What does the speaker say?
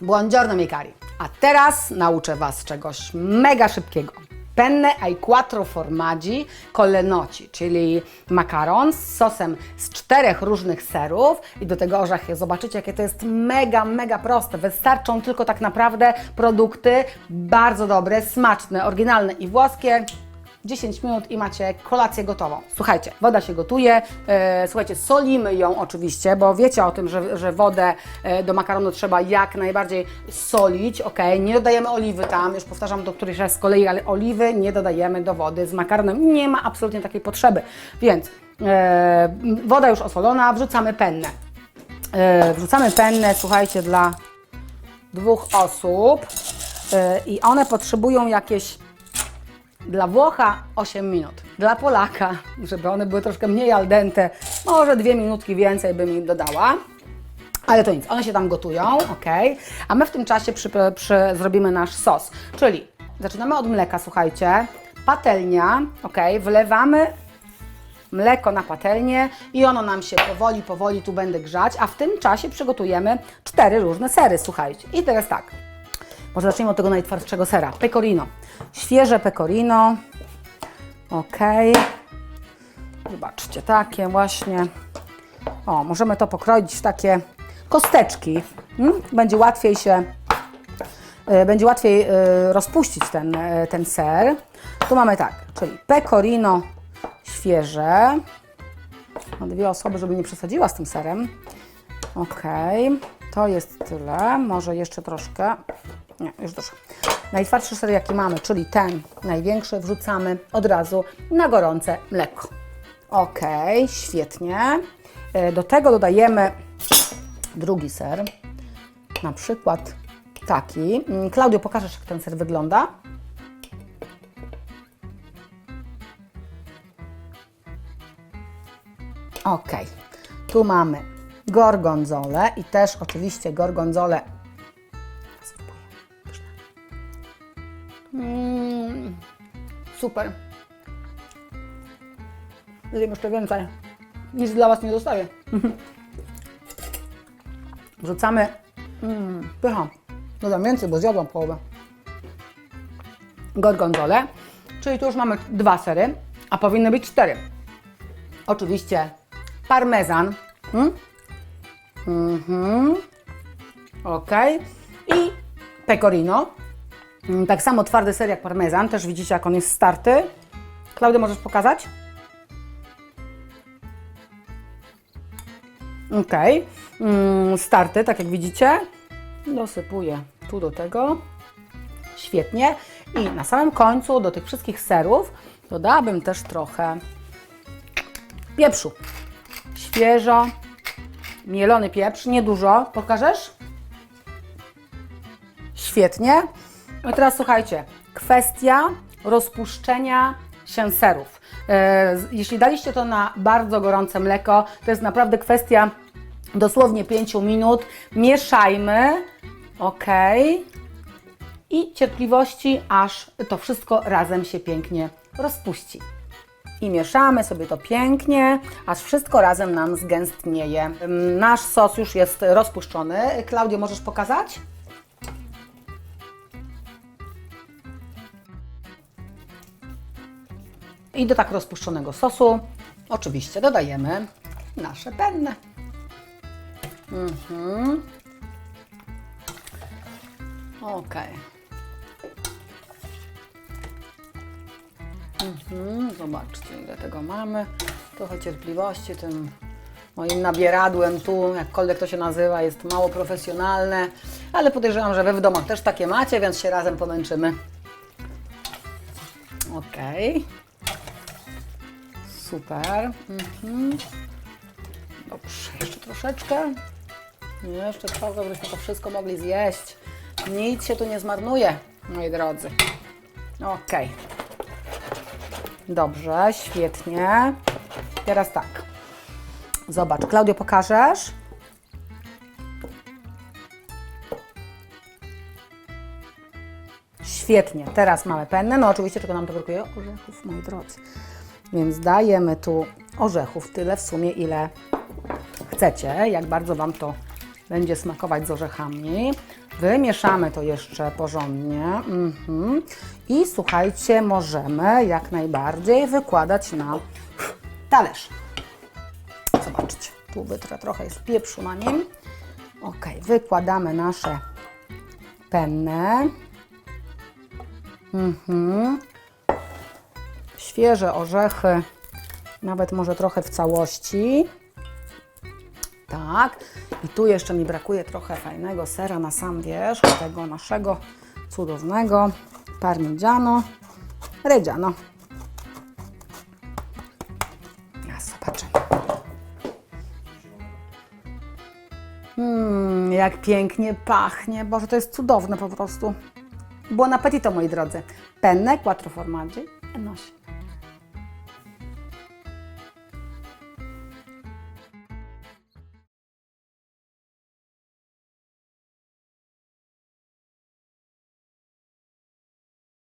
Buongiorno miei cari. A teraz nauczę Was czegoś mega szybkiego. Penne ai quattro formaggi con le noci, czyli makaron z sosem z czterech różnych serów i do tego orzechy. Zobaczycie, jakie to jest mega, mega proste. Wystarczą tylko tak naprawdę produkty bardzo dobre, smaczne, oryginalne i włoskie. 10 minut i macie kolację gotową. Słuchajcie, woda się gotuje. E, słuchajcie, solimy ją oczywiście, bo wiecie o tym, że, że wodę e, do makaronu trzeba jak najbardziej solić. Ok, nie dodajemy oliwy tam, już powtarzam to któryś raz z kolei, ale oliwy nie dodajemy do wody z makaronem. Nie ma absolutnie takiej potrzeby. Więc e, woda już osolona, wrzucamy pennę. E, wrzucamy pennę, słuchajcie, dla dwóch osób e, i one potrzebują jakieś dla Włocha 8 minut. Dla Polaka, żeby one były troszkę mniej al dente, może dwie minutki więcej bym im dodała. Ale to nic, one się tam gotują, ok. A my w tym czasie przy, przy, zrobimy nasz sos. Czyli zaczynamy od mleka, słuchajcie. Patelnia, ok. Wlewamy mleko na patelnię i ono nam się powoli, powoli tu będę grzać, a w tym czasie przygotujemy cztery różne sery, słuchajcie. I teraz tak, może zacznijmy od tego najtwardszego sera, pecorino. Świeże pecorino, ok. Zobaczcie, takie właśnie. O, możemy to pokroić w takie kosteczki. Mm? Będzie łatwiej się, y, będzie łatwiej y, rozpuścić ten, y, ten ser. Tu mamy tak, czyli pecorino świeże. Na dwie osoby, żeby nie przesadziła z tym serem. Ok, to jest tyle. Może jeszcze troszkę. Nie, już dużo. Najtwardszy ser, jaki mamy, czyli ten największy, wrzucamy od razu na gorące mleko. Ok, świetnie. E, Do tego dodajemy drugi ser. Na przykład taki. Mm, Klaudio, pokażesz, jak ten ser wygląda? Ok, tu mamy gorgonzolę i też oczywiście gorgonzolę. Mm, super. Zjem jeszcze więcej. Nic dla Was nie zostawię. Wrzucamy. Mm, pycha. Dodam więcej, bo zjadłam połowę. Gorgonzolę. Czyli tu już mamy dwa sery, a powinny być cztery. Oczywiście parmezan. Mm? Mhm. Ok. I pecorino. Mm, Tak samo twardy ser jak parmezan. Też widzicie, jak on jest starty. Klaudia, możesz pokazać? Ok. Mm, Starty, tak jak widzicie. Dosypuję tu do tego. Świetnie. I na samym końcu do tych wszystkich serów dodałabym też trochę pieprzu. Świeżo mielony pieprz, niedużo. Pokażesz? Świetnie. I teraz słuchajcie, kwestia rozpuszczenia się serów. E, Jeśli daliście to na bardzo gorące mleko, to jest naprawdę kwestia dosłownie 5 minut. Mieszajmy. Ok. I cierpliwości, aż to wszystko razem się pięknie rozpuści. I mieszamy sobie to pięknie, aż wszystko razem nam zgęstnieje. Nasz sos już jest rozpuszczony. Klaudio, możesz pokazać? I do tak rozpuszczonego sosu oczywiście dodajemy nasze penne. Mhm. Ok. Mhm, zobaczcie, ile tego mamy. Trochę cierpliwości tym moim nabieradłem tu, jakkolwiek to się nazywa, jest mało profesjonalne, ale podejrzewam, że wy w domach też takie macie, więc się razem pomęczymy. Ok. Super. Mhm. Dobrze, jeszcze troszeczkę. Jeszcze trochę, żebyśmy to wszystko mogli zjeść. Nic się tu nie zmarnuje, moi drodzy. Ok. Dobrze, świetnie. Teraz tak. Zobacz, Klaudio, pokażesz? Świetnie, teraz mamy pennę. No oczywiście, czego nam to brakuje? Orzechów, moi drodzy. Więc dajemy tu orzechów tyle w sumie, ile chcecie, jak bardzo Wam to będzie smakować z orzechami. Wymieszamy to jeszcze porządnie. Mhm. I słuchajcie, możemy jak najbardziej wykładać na talerz. Zobaczcie, tu wytrę trochę jest pieprzu na nim. Ok, wykładamy nasze penne. Mhm. Świeże orzechy, nawet może trochę w całości. Tak. I tu jeszcze mi brakuje trochę fajnego sera na sam wierzch, tego naszego cudownego parmigiano reggiano. Zobaczymy. Mmm, jak pięknie pachnie. Boże, to jest cudowne po prostu. Buon appetito, moi drodzy. Penne, quattro formaggi e.